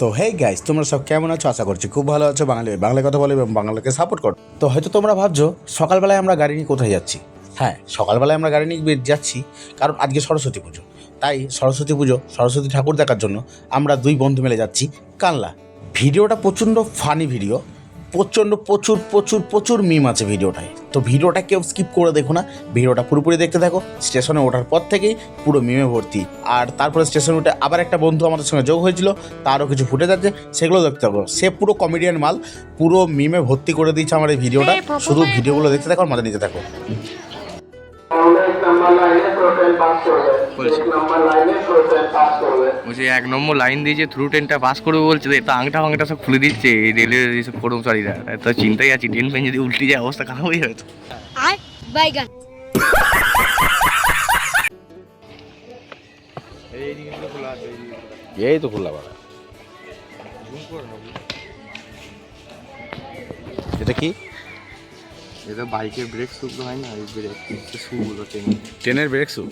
তো hey guys তোমরা সব কেমন আছো? আশা করছি খুব ভালো আছো। বাঙালি বাংলা কথা বলে এবং বাংলাকে সাপোর্ট করো। তো, হয়তো তোমরা ভাবছ, সকালবেলায় আমরা গাড়ি নিয়ে কোথায় যাচ্ছি? হ্যাঁ সকালবেলায় আমরা গাড়ি নিয়ে যাচ্ছি, কারণ আজকে সরস্বতী পুজো। তাই সরস্বতী পুজো, সরস্বতী ঠাকুর দেখার জন্য আমরা দুই বন্ধু মিলে যাচ্ছি কানলা ভিডিওটা প্রচণ্ড ফানি ভিডিও প্রচণ্ড প্রচুর প্রচুর প্রচুর মিম আছে ভিডিওটায়। তো ভিডিওটা কেউ স্কিপ করে দেখো না। ভিডিওটা পুরোপুরি দেখতে থাকো। স্টেশনে ওঠার পর থেকেই পুরো মিমে ভর্তি। আর তারপরে স্টেশনে উঠে আবার একটা বন্ধু আমাদের সঙ্গে যোগ হয়েছিল। তারও কিছু ফুটে যাচ্ছে সেগুলো দেখতে থাকো। সে পুরো কমেডিয়ান মাল। পুরো মিমে ভর্তি করে দিয়েছে আমার এই ভিডিওটা। শুধু ভিডিওগুলো দেখতে থাকো আর মজা নিতে থাকো। এক নাম্বার লাইনে করবে। বলছে এক নম্বর লাইন দিয়েছে থ্রু ট্রেনটা পাস করবে বলছে তো এটা আংটা ফাংটা সব খুলে দিচ্ছে এই রেলের এইসব কর্মচারীরা তো চিন্তাই আছি ট্রেন ফেন যদি উল্টে যায় অবস্থা খারাপ হয়ে যাবে তো। এই তো খোলা বাবা এটা কি? এটা বাইকের ব্রেক শুকনো হয় না এই ব্রেক শুগুলো ট্রেনে ট্রেনের ব্রেক শু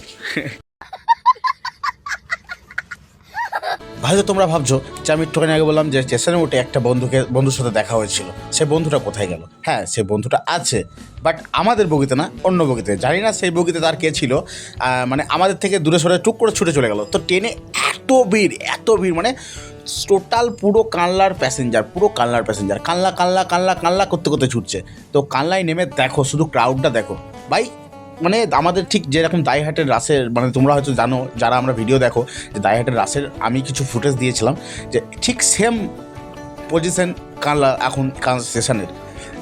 ভাই তোমরা ভাবছ যে আমি একটুখানি আগে বললাম যে স্টেশনে উঠে একটা বন্ধুকে, বন্ধুর সাথে দেখা হয়েছিল। সে বন্ধুটা কোথায় গেল? হ্যাঁ সে বন্ধুটা আছে। বাট আমাদের বগিতে না, অন্য বগিতে। জানি না সেই বগিতে তার কে ছিল। মানে আমাদের থেকে দূরে সরে টুক করে ছুটে চলে গেল। তো ট্রেনে এত ভিড় এত ভিড় মানে টোটাল পুরো কানলার প্যাসেঞ্জার পুরো কানলার প্যাসেঞ্জার কানলা কানলা কানলা কানলা করতে করতে ছুটছে। তো কানলায় নেমে দেখো, শুধু ক্রাউডটা দেখো। ভাই মানে আমাদের ঠিক যেরকম দাইহাটের রাসের মানে তোমরা হয়তো জানো, যারা আমরা ভিডিও দেখো, যে দাইহাটের রাসের আমি কিছু ফুটেজ দিয়েছিলাম, যে ঠিক সেম পজিশন কানলা এখন কান স্টেশনের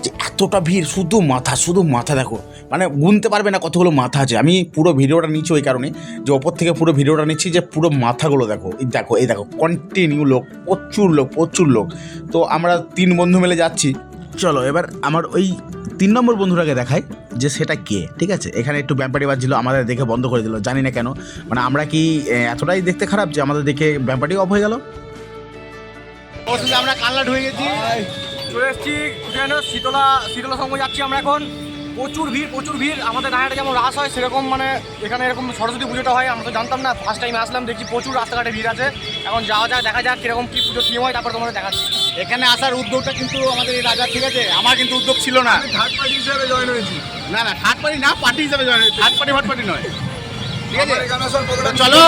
যে এতটা ভিড়, শুধু মাথা শুধু মাথা দেখো। মানে গুনতে পারবে না কতগুলো মাথা আছে। আমি পুরো ভিডিওটা নিচ্ছি ওই কারণে, যে ওপর থেকে পুরো ভিডিওটা নিচ্ছি যে পুরো মাথাগুলো দেখো। এই দেখো এই দেখো কন্টিনিউ লোক, প্রচুর লোক প্রচুর লোক। তো আমরা তিন বন্ধু মিলে যাচ্ছি। চলো, এবার আমার ওই তিন নম্বর বন্ধুটাকে দেখাই। যে সেটা কে, ঠিক আছে? এখানে একটু ব্যাম্পাটি বাজছিল, আমাদের দেখে বন্ধ করে দিল, জানি না কেন। মানে আমরা কি এতটাই দেখতে খারাপ যে আমাদের দেখে ব্যাম্পাটি অফ হয়ে গেল? আমরা কানলা ঢুকে গেছি। চলে এসেছি শীতলা শীতলা সঙ্গে যাচ্ছি আমরা এখন। প্রচুর ভিড় প্রচুর ভিড়। আমাদের গাড়িটা যেমন রাস হয়, সেরকম মানে এখানে এরকম সরস্বতী পুজোটা হয়, আমরা তো জানতাম না। ফার্স্ট টাইম আসলাম, দেখছি প্রচুর রাস্তাঘাটে ভিড় আছে। এখন যাওয়া যাক, দেখা যাক কীরকম কি পুজো থিম হয়, তারপর তোমাদের দেখাচ্ছি। এখানে আসার উদ্যোগটা কিন্তু আমাদের এই রাজা ঠিক আছে? আমার কিন্তু উদ্যোগ ছিল না। থার্ড পার্টি হিসেবে জয়েন হয়েছি। না না থার্ড পার্টি না পার্টি হিসাবে জয়েন হয়েছি। থার্ড পার্টি ফার্ড পার্টি নয়। ঠিক আছে? চলো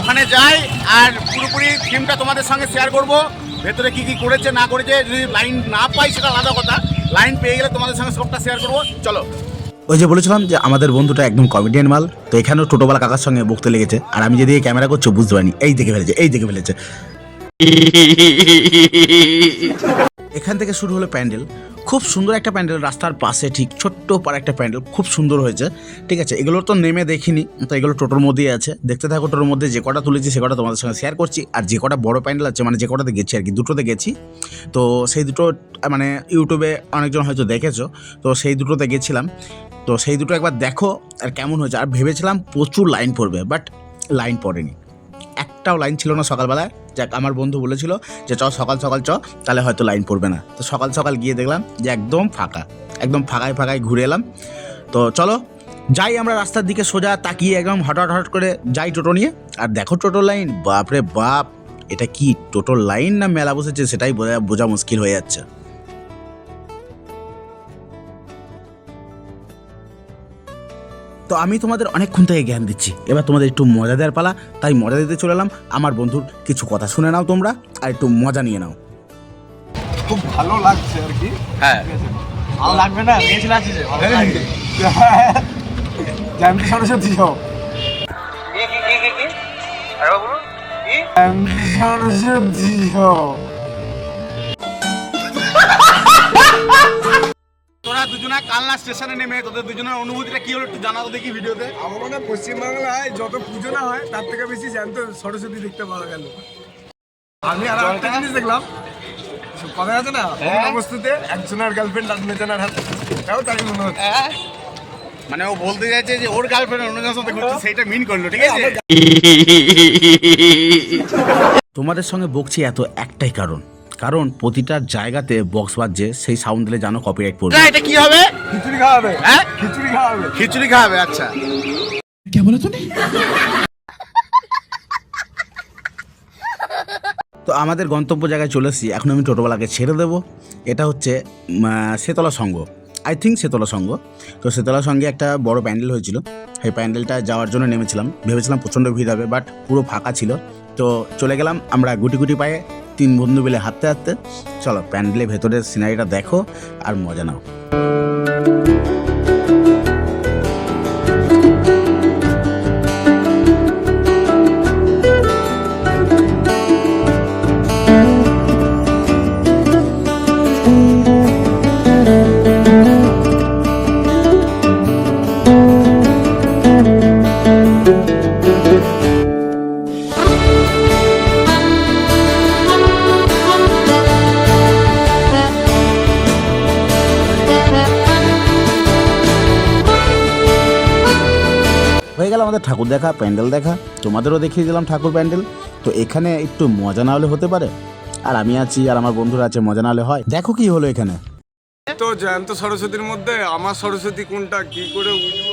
ওখানে যাই আর পুরোপুরি থিমটা তোমাদের সঙ্গে শেয়ার করব। ভেতরে কি কি করেছে না করেছে যদি লাইন না পাই সেটা আলাদা কথা। লাইন পেয়ে গেলে তোমাদের সঙ্গে সবটা শেয়ার করব। চলো। ওই যে বলেছিলাম যে আমাদের বন্ধুটা একদম কমেডিয়ান মাল তো এখানেও টোটোবালা কাকার সঙ্গে বকতে লেগেছে। আর আমি যেদিকে ক্যামেরা করছ বুঝতে পারিনি। এই দেখে ফেলেছে এই দেখে ফেলেছে। এখান থেকে শুরু হলো প্যান্ডেল। খুব সুন্দর একটা প্যান্ডেল, রাস্তার পাশে ঠিক ছোট্ট পার একটা প্যান্ডেল, খুব সুন্দর হয়েছে। ঠিক আছে, এগুলো তো নেমে দেখিনি, তো এগুলো টোটোর মধ্যেই আছে। দেখতে থাকো টোটোর মধ্যে, যে কটা তুলেছি সে কটা তোমাদের সঙ্গে শেয়ার করছি, আর যে কটা বড় প্যান্ডেল আছে মানে যে কটাতে গেছি আর কি, দুটোতে গেছি। তো সেই দুটো মানে ইউটিউবে অনেকজন হয়তো দেখেছ, তো সেই দুটোতে গেছিলাম। তো সেই দুটো একবার দেখো, আর কেমন হয়েছে। আর ভেবেছিলাম প্রচুর লাইন পড়বে, বাট লাইন পড়েনি। একটাও লাইন ছিল না সকালবেলায়। যাক, আমার বন্ধু বলেছিল যে, চ, সকাল সকাল চ, তাহলে হয়তো লাইন পড়বে না। তো সকাল সকাল গিয়ে দেখলাম যে, একদম ফাঁকা, একদম ফাঁকায় ফাঁকায় ঘুরে এলাম। তো চলো, যাই আমরা রাস্তার দিকে সোজা তাকিয়ে একদম হঠাৎ হঠাৎ করে যাই টোটো নিয়ে। আর দেখো টোটো লাইন বাপরে বাপ, এটা কি টোটো লাইন না মেলা বসেছে, সেটাই বোঝা বোঝা মুশকিল হয়ে যাচ্ছে। তো আমি তোমাদের অনেকক্ষণ থেকে জ্ঞান দিচ্ছি। এবার তোমাদের একটু মজা দেওয়ার পালা তাই মজা দিতে চলে এলাম। আমার বন্ধুর কিছু কথা শুনে নাও তোমরা আর একটু মজা নিয়ে নাও। খুব ভালো লাগছে আর কি। হ্যাঁ। ভালো লাগবে না? মেয়ে ছেলে আছিস জ্যান্ত সরস্বতী সব সরস্বতী সব দুজনা কালনা স্টেশনে নেমে তোদের দুজনের অনুভূতিটা কি হলো একটু জানাও দেখি ভিডিওতে। আমার মনে হয় পশ্চিমবাংলায় যত পুজো না হয় তার থেকে বেশি জ্যান্ত সরস্বতী দেখতে পাওয়া গেল। আমি আর একটা জিনিস দেখলাম। কথা আছে না? অন্য বস্তুতে একজনের গার্লফ্রেন্ড আর মেজনের হাত। এটাও তাই মনে হচ্ছে। মানে ও বলতে চাইছে যে ওর গার্লফ্রেন্ড অন্যজনের সাথে ঘুরছে সেইটা মিন করল ঠিক আছে? তোমাদের সঙ্গে বকছি এত একটাই কারণ। কারণ প্রতিটা জায়গাতে বক্স বাজছে সেই সাউন্ড দিলে জানো কপিরাইট পড়বে। এটা কি হবে? খিচুড়ি খাওয়াবে। হ্যাঁ? খিচুড়ি খাওয়াবে। খিচুড়ি খাওয়াবে আচ্ছা। কে বলে তুমি তো আমাদের গন্তব্য জায়গায় চলে এসেছি এখন আমি টোটোওয়ালাকে ছেড়ে দেবো। এটা হচ্ছে সেতলা সংঘ আই থিঙ্ক সেতলা সংঘ তো সেতলা সঙ্গে একটা বড় প্যান্ডেল হয়েছিল। সেই প্যান্ডেলটা যাওয়ার জন্য নেমেছিলাম। ভেবেছিলাম প্রচণ্ড ভিড় হবে বাট পুরো ফাঁকা ছিল। তো চলে গেলাম আমরা গুটি গুটি পায়ে। তিন বন্ধু মিলে হাঁটতে হাঁটতে চলো প্যান্ডেলের ভেতরের সিনারিটা দেখো আর মজা নাও। ঠাকুর দেখা প্যান্ডেল দেখা তোমাদেরও দেখিয়ে দিলাম ঠাকুর প্যান্ডেল। তো এখানে একটু মজা না হলে হতে পারে। আর আমি আছি আর আমার বন্ধুরা আছে মজা না হলে হয়। দেখো কি হলো এখানে। তো জয়ন্ত সরস্বতীর মধ্যে আমার সরস্বতী কোনটা কি করে বুঝব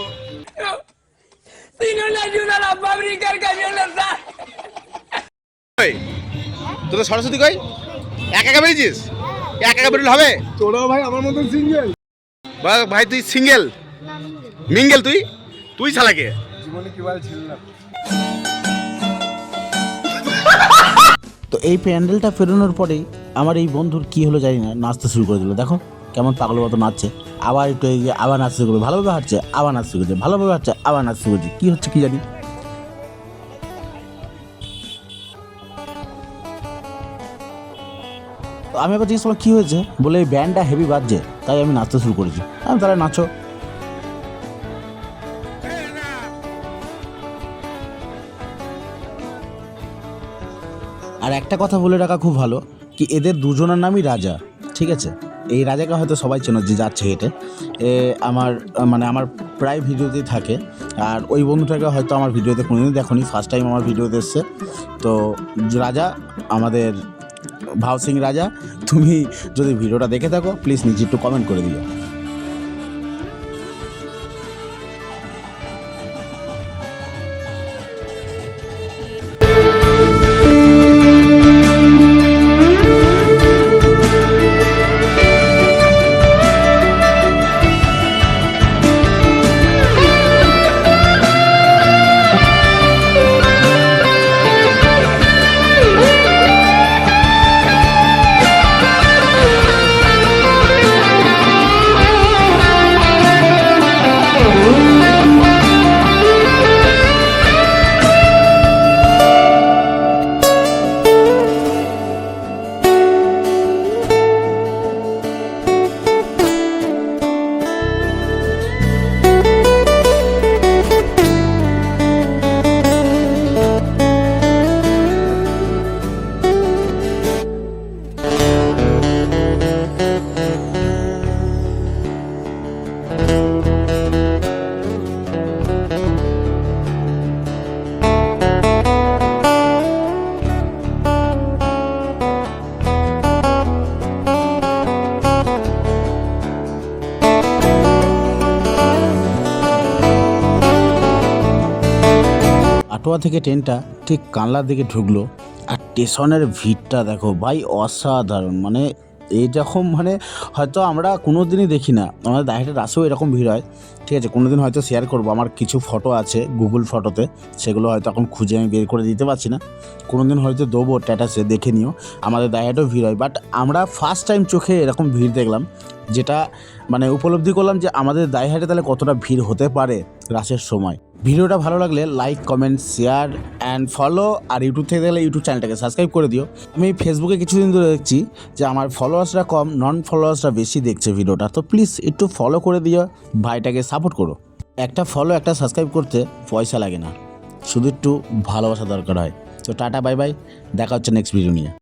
সরস্বতী কই? এক একা বেরিয়েছিস? এক একা বেরোলে হবে? তোরাও ভাই আমার মতন সিঙ্গেল ভাই তুই সিঙ্গেল মিঙ্গেল তুই? তুই ছালাকে জীবনে ছিল না তো এই প্যান্ডেলটা ফেরানোর পরেই আমার এই বন্ধুর কি হলো জানি না, নাচতে শুরু করে দিল। দেখো কেমন পাগল মতো নাচছে। আবার একটু এগিয়ে আবার নাচতে শুরু করবে ভালোভাবে হাঁটছে, আবার নাচতে শুরু করছে। ভালোভাবে হাঁটছে, আবার নাচতে শুরু করছে। কী হচ্ছে কি জানি? তো আমি আবার জিজ্ঞেস করলাম, কী হয়েছে? বলে, এই ব্যান্ডটা হেভি বাজছে, তাই আমি নাচতে শুরু করেছি। আমি, তাহলে নাচো। আর একটা কথা বলে রাখা খুব ভালো, কি এদের দুজনের নামই রাজা, ঠিক আছে? এই রাজাকে হয়তো সবাই চেনো যে যাচ্ছে হেঁটে এ, আমার মানে আমার প্রায় ভিডিওতেই থাকে। আর ওই বন্ধুটাকে হয়তো আমার ভিডিওতে কোনোদিন দেখোনি ফার্স্ট টাইম আমার ভিডিওতে এসছে। তো রাজা, আমাদের ভাও সিং রাজা, তুমি যদি ভিডিওটা দেখে থাকো প্লিজ নিচে একটু কমেন্ট করে দিও। আটোয়া থেকে ট্রেনটা ঠিক কানলার দিকে ঢুকলো আর স্টেশনের ভিড়টা দেখো ভাই অসাধারণ। মানে এইরকম মানে হয়তো আমরা কোনো দিনই দেখি না, আমাদের দাহেটের রাসেও এরকম ভিড় হয়। ঠিক আছে কোনো দিন হয়তো শেয়ার করব, আমার কিছু ফটো আছে গুগল ফটোতে সেগুলো হয়তো এখন খুঁজে আমি বের করে দিতে পারছি না। কোনো দিন হয়তো দেবো স্ট্যাটাসে দেখে নিও। আমাদের দাহেটেও ভিড় হয় বাট আমরা ফার্স্ট টাইম চোখে এরকম ভিড় দেখলাম। যেটা মানে উপলব্ধি করলাম যে আমাদের দায়হাটে তাহলে কতটা ভিড় হতে পারে রাসের সময়। ভিডিওটা ভালো লাগলে like comment share and follow R YouTube থেকে দেখলে ইউটিউব চ্যানেলটাকে সাবস্ক্রাইব করে দিও। আমি ফেসবুকে কিছুদিন ধরে দেখছি যে আমার ফলোয়ার্সরা কম নন ফলোয়ার্সরা বেশি দেখছে ভিডিওটা। তো প্লিজ একটু ফলো করে দিও, ভাইটাকে সাপোর্ট করো। একটা ফলো একটা সাবস্ক্রাইব করতে পয়সা লাগে না। শুধু একটু ভালোবাসা দরকার হয়। তো টাটা বাই বাই দেখা হচ্ছে নেক্সট ভিডিও নিয়ে।